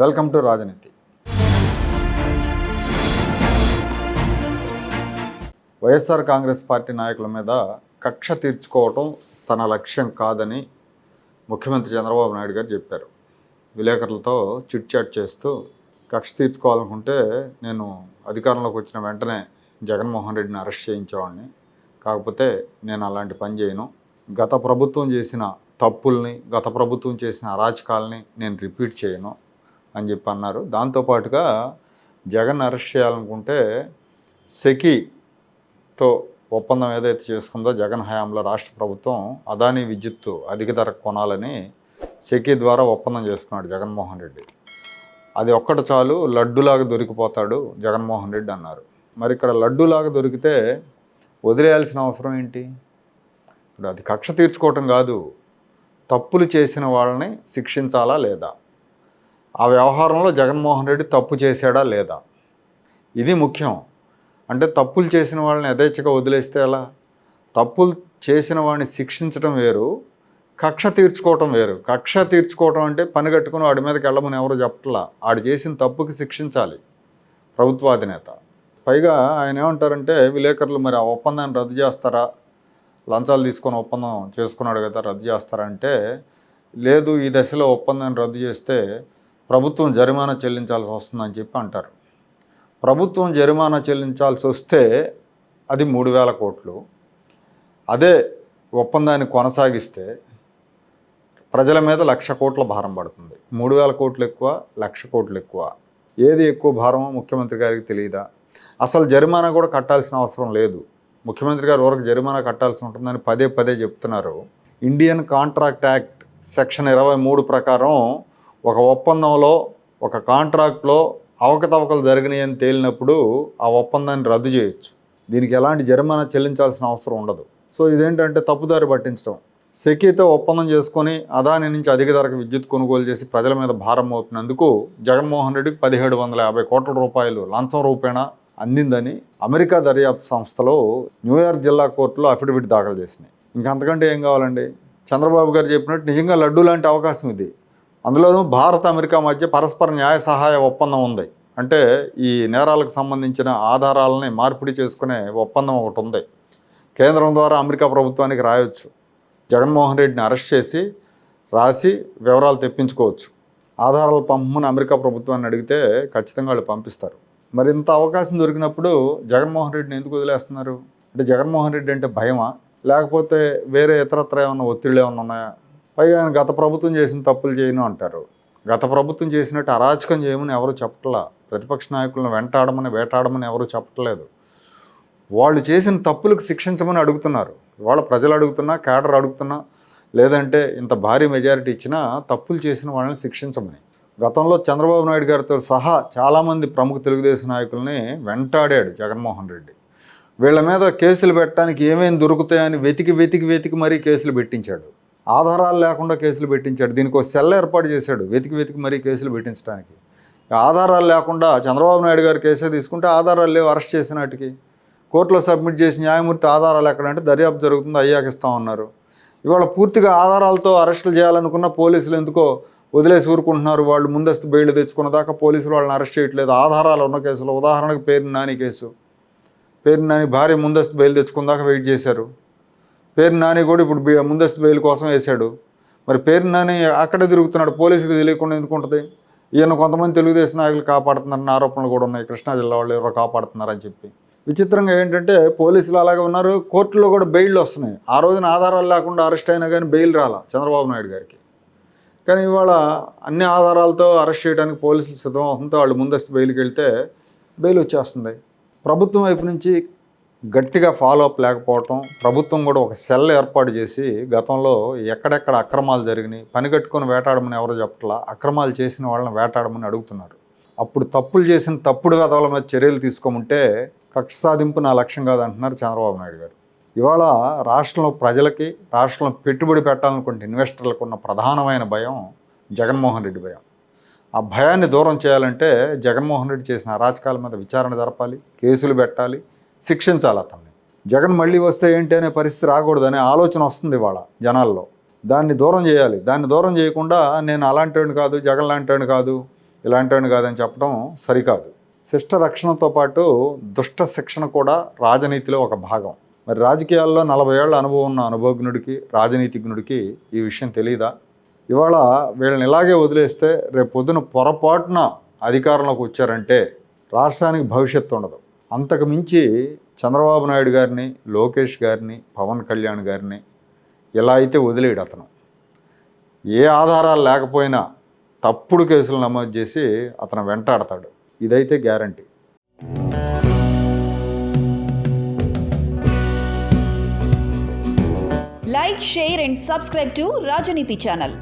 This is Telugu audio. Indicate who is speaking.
Speaker 1: వెల్కమ్ టు రాజనీతి. వైఎస్ఆర్ కాంగ్రెస్ పార్టీ నాయకుల మీద కక్ష తీర్చుకోవటం తన లక్ష్యం కాదని ముఖ్యమంత్రి చంద్రబాబు నాయుడు గారు చెప్పారు. విలేకరులతో చిట్ చాట్ చేస్తూ కక్ష తీర్చుకోవాలనుకుంటే నేను అధికారంలోకి వచ్చిన వెంటనే జగన్మోహన్ రెడ్డిని అరెస్ట్ చేయించేవాడిని. కాకపోతే నేను అలాంటి పని చేయను. గత ప్రభుత్వం చేసిన తప్పుల్ని గత ప్రభుత్వం చేసిన అరాచకాలని నేను రిపీట్ చేయను. అని చెప్పి అన్నారు. దాంతోపాటుగా జగన్ అరెస్ట్ చేయాలనుకుంటే సెకితో ఒప్పందం ఏదైతే చేసుకుందో జగన్ హయాంలో రాష్ట్ర ప్రభుత్వం అదానీ విద్యుత్తు అధిక ధర కొనాలని సెకి ద్వారా ఒప్పందం చేసుకున్నాడు జగన్మోహన్ రెడ్డి. అది ఒక్కటి చాలు లడ్డులాగా దొరికిపోతాడు జగన్మోహన్ రెడ్డి అన్నారు. మరి ఇక్కడ లడ్డులాగా దొరికితే వదిలేయాల్సిన అవసరం ఏంటి? ఇప్పుడు అది కక్ష తీర్చుకోవటం కాదు తప్పులు చేసిన వాళ్ళని శిక్షించాలా లేదా? ఆ వ్యవహారంలో జగన్మోహన్ రెడ్డి తప్పు చేశాడా లేదా? ఇది ముఖ్యం. అంటే తప్పులు చేసిన వాళ్ళని యథేచ్ఛగా వదిలేస్తే ఎలా? తప్పులు చేసిన వాడిని శిక్షించడం వేరు కక్ష తీర్చుకోవటం వేరు. కక్ష తీర్చుకోవటం అంటే పని కట్టుకుని వాడి మీదకి వెళ్ళమని ఎవరు చెప్పట్లా? ఆడు చేసిన తప్పుకి శిక్షించాలి ప్రభుత్వాధినేత పైగా ఆయన ఏమంటారంటే విలేకరులు మరి ఆ ఒప్పందాన్ని రద్దు చేస్తారా? లంచాలు తీసుకొని ఒప్పందం చేసుకున్నాడు కదా రద్దు చేస్తారా? అంటే లేదు ఈ దశలో ఒప్పందాన్ని రద్దు చేస్తే ప్రభుత్వం జరిమానా చెల్లించాల్సి వస్తుందని చెప్పి అంటారు. ప్రభుత్వం జరిమానా చెల్లించాల్సి వస్తే అది మూడు వేల కోట్లు. అదే ఒప్పందాన్ని కొనసాగిస్తే ప్రజల మీద లక్ష కోట్ల భారం పడుతుంది. మూడు వేల కోట్లు ఎక్కువ లక్ష కోట్లు ఎక్కువ. ఏది ఎక్కువ భారమో ముఖ్యమంత్రి గారికి తెలియదా? అసలు జరిమానా కూడా కట్టాల్సిన అవసరం లేదు. ముఖ్యమంత్రి గారు వరకు జరిమానా కట్టాల్సి ఉంటుందని పదే పదే చెప్తున్నారు. ఇండియన్ కాంట్రాక్ట్ యాక్ట్ సెక్షన్ ఇరవై మూడు ప్రకారం ఒక ఒప్పందంలో ఒక కాంట్రాక్ట్లో అవకతవకలు జరిగినాయని తేలినప్పుడు ఆ ఒప్పందాన్ని రద్దు చేయొచ్చు. దీనికి ఎలాంటి జరిమానా చెల్లించాల్సిన అవసరం ఉండదు. సో ఇదేంటంటే తప్పుదారి పట్టించడం. సెకీతో ఒప్పందం చేసుకొని అదాని నుంచి అధిక ధరకు విద్యుత్ కొనుగోలు చేసి ప్రజల మీద భారం మోపినందుకు జగన్మోహన్ రెడ్డికి పదిహేడు వందల యాభై కోట్ల రూపాయలు లంచం రూపేణా అందిందని అమెరికా దర్యాప్తు సంస్థలో న్యూయార్క్ జిల్లా కోర్టులో అఫిడవిట్ దాఖలు చేసినాయి. ఇంకా అంతకంటే ఏం కావాలండి? చంద్రబాబు గారు చెప్పినట్టు నిజంగా లడ్డూ లాంటి అవకాశం ఇది. అందులోనూ భారత్ అమెరికా మధ్య పరస్పర న్యాయ సహాయ ఒప్పందం ఉంది. అంటే ఈ నేరాలకు సంబంధించిన ఆధారాలని మార్పిడి చేసుకునే ఒప్పందం ఒకటి ఉంది. కేంద్రం ద్వారా అమెరికా ప్రభుత్వానికి రాయొచ్చు. జగన్మోహన్ రెడ్డిని అరెస్ట్ చేసి రాసి వివరాలు తెప్పించుకోవచ్చు. ఆధారాలు పంపమని అమెరికా ప్రభుత్వాన్ని అడిగితే ఖచ్చితంగా వాళ్ళు పంపిస్తారు. మరి ఇంత అవకాశం దొరికినప్పుడు జగన్మోహన్ రెడ్డిని ఎందుకు వదిలేస్తున్నారు? అంటే జగన్మోహన్ రెడ్డి అంటే భయమా? లేకపోతే వేరే ఇతరత్ర ఏమైనా ఒత్తిళ్ళు ఏమన్నా ఉన్నాయా? పైగా ఆయన గత ప్రభుత్వం చేసిన తప్పులు చేయను అంటారు. గత ప్రభుత్వం చేసినట్టు అరాచకం చేయమని ఎవరు చెప్పట్లా? ప్రతిపక్ష నాయకులను వెంటాడమని వేటాడమని ఎవరు చెప్పట్లేదు. వాళ్ళు చేసిన తప్పులకు శిక్షించమని అడుగుతున్నారు. వాళ్ళ ప్రజలు అడుగుతున్నా కేడర్ అడుగుతున్నా లేదంటే ఇంత భారీ మెజారిటీ ఇచ్చినా తప్పులు చేసిన వాళ్ళని శిక్షించమని. గతంలో చంద్రబాబు నాయుడు గారితో సహా చాలామంది ప్రముఖ తెలుగుదేశం నాయకుల్ని వెంటాడాడు జగన్మోహన్ రెడ్డి. వీళ్ళ మీద కేసులు పెట్టడానికి ఏమేమి దొరుకుతాయని వెతికి వెతికి వెతికి మరీ కేసులు పెట్టించాడు. ఆధారాలు లేకుండా కేసులు పెట్టించాడు. దీనికి ఒక సెల్ ఏర్పాటు చేశాడు. వెతికి వెతికి మరీ కేసులు పెట్టించడానికి. ఆధారాలు లేకుండా చంద్రబాబు నాయుడు గారు కేసే తీసుకుంటే ఆధారాలు లేవు అరెస్ట్ చేసినట్టుకి. కోర్టులో సబ్మిట్ చేసి న్యాయమూర్తి ఆధారాలు ఎక్కడంటే దర్యాప్తు జరుగుతుంది అయ్యాక ఇస్తామన్నారు ఇవాళ పూర్తిగా ఆధారాలతో అరెస్టులు చేయాలనుకున్న పోలీసులు ఎందుకో వదిలేసి ఊరుకుంటున్నారు. వాళ్ళు ముందస్తు బెయిల్ తెచ్చుకున్న దాకా పోలీసులు వాళ్ళని అరెస్ట్ చేయట్లేదు. ఆధారాలు ఉన్న కేసులు ఉదాహరణకు పేరు నాని కేసు. పేరు నాని భార్య ముందస్తు బెయిల్ దాకా వెయిట్ చేశారు. పేరు నాని కూడా ఇప్పుడు ముందస్తు బెయిల్ కోసం వేశాడు. మరి పేరు నాని అక్కడే తిరుగుతున్నాడు. పోలీసులకు తెలియకుండా ఎందుకు ఉంటుంది? ఈయన కొంతమంది తెలుగుదేశం నాయకులు కాపాడుతున్నారన్న ఆరోపణలు కూడా ఉన్నాయి. కృష్ణా జిల్లా వాళ్ళు ఎవరో కాపాడుతున్నారని చెప్పి. విచిత్రంగా ఏంటంటే పోలీసులు అలాగే ఉన్నారు. కోర్టులో కూడా బెయిల్ వస్తున్నాయి. ఆ రోజున ఆధారాలు లేకుండా అరెస్ట్ అయినా కానీ బెయిల్ రాలా చంద్రబాబు నాయుడు గారికి. కానీ ఇవాళ అన్ని ఆధారాలతో అరెస్ట్ చేయడానికి పోలీసులు సిద్ధం అవుతుందో వాళ్ళు ముందస్తు బెయిల్కి వెళ్తే బెయిల్ వచ్చేస్తుంది. ప్రభుత్వం వైపు నుంచి గట్టిగా ఫాలో అప్ లేకపోవటం ప్రభుత్వం కూడా ఒక సెల్ ఏర్పాటు చేసి గతంలో ఎక్కడెక్కడ అక్రమాలు జరిగినాయి పని కట్టుకొని వేటాడమని ఎవరు చెప్పట్లా అక్రమాలు చేసిన వాళ్ళని వేటాడమని అడుగుతున్నారు. అప్పుడు తప్పులు చేసిన తప్పుడు వెధవల మీద చర్యలు తీసుకోమంటే కక్ష సాధింపు నా లక్ష్యం కాదంటున్నారు చంద్రబాబు నాయుడు గారు. ఇవాళ రాష్ట్రంలో ప్రజలకి రాష్ట్రంలో పెట్టుబడి పెట్టాలనుకుంటే ఇన్వెస్టర్లకు ఉన్న ప్రధానమైన భయం జగన్మోహన్ రెడ్డి భయం. ఆ భయాన్ని దూరం చేయాలంటే జగన్మోహన్ రెడ్డి చేసిన అరాచకాల మీద విచారణ జరపాలి కేసులు పెట్టాలి శిక్షించాలి అతన్ని జగన్ మళ్ళీ వస్తే ఏంటి అనే పరిస్థితి రాకూడదనే ఆలోచన వస్తుంది ఇవాళ జనాల్లో. దాన్ని దూరం చేయాలి. దాన్ని దూరం చేయకుండా నేను అలాంటివాడిని కాదు జగన్ లాంటివాడిని కాదు ఇలాంటివాడిని కాదని చెప్పడం సరికాదు. శిష్ట రక్షణతో పాటు దుష్ట శిక్షణ కూడా రాజనీతిలో ఒక భాగం. మరి రాజకీయాల్లో నలభై ఏళ్ళ అనుభవం ఉన్న అనుభవజ్ఞుడికి రాజనీతిజ్ఞుడికి ఈ విషయం తెలియదా ఇవాళ వీళ్ళని ఇలాగే వదిలేస్తే రేపు పొద్దున పొరపాటున అధికారంలోకి వచ్చారంటే రాష్ట్రానికి భవిష్యత్తు ఉండదు. అంతకు మించి చంద్రబాబు నాయుడు గారిని లోకేష్ గారిని పవన్ కళ్యాణ్ గారిని ఇలా అయితే వదిలేడు అతను. ఏ ఆధారాలు లేకపోయినా తప్పుడు కేసులు నమోదు చేసి అతను వెంటాడతాడు. ఇదైతే guarantee.
Speaker 2: Like share and subscribe to Rajaneethi channel.